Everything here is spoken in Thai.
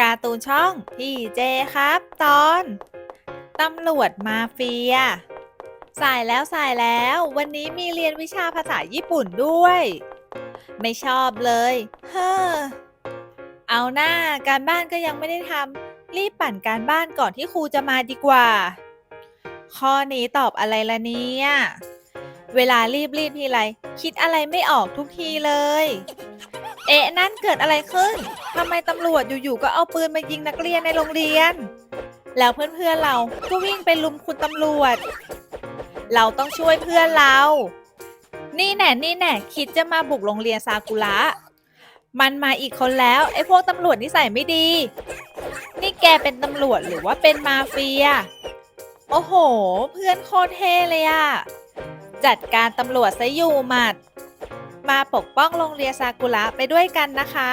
การ์ตูนช่องพี่เจครับตอน ตำรวจมาเฟีย สายแล้วสายแล้ว วันนี้มีเรียนวิชาภาษาญี่ปุ่นด้วย ไม่ชอบเลย เฮ้อ เอาหน้าการบ้านก็ยังไม่ได้ทำรีบปั่นการบ้านก่อนที่ครูจะมาดีกว่า ข้อนี้ตอบอะไรละเนี่ย เวลารีบรีบทีไร คิดอะไรไม่ออกทุกทีเลย เอ๊ะนั่นเกิดอะไรขึ้นทำไมตำรวจอยู่ๆก็เอาปืนมายิงนักเรียนในโรงเรียน แล้วเพื่อนๆเราก็วิ่งไปลุมคุณตำรวจ เราต้องช่วยเพื่อนเรา นี่แน่นี่แน่คิดจะมาบุกโรงเรียนซากุระมันมาอีกคนแล้วไอ้พวกตำรวจนิสัยไม่ดี นี่แกเป็นตำรวจหรือว่าเป็นมาเฟีย โอ้โห เพื่อนโคตรเท่เลยอะจัดการตำรวจซะอยู่หมัด มาปกป้องโรงเรียนซากุระไปด้วยกันนะคะ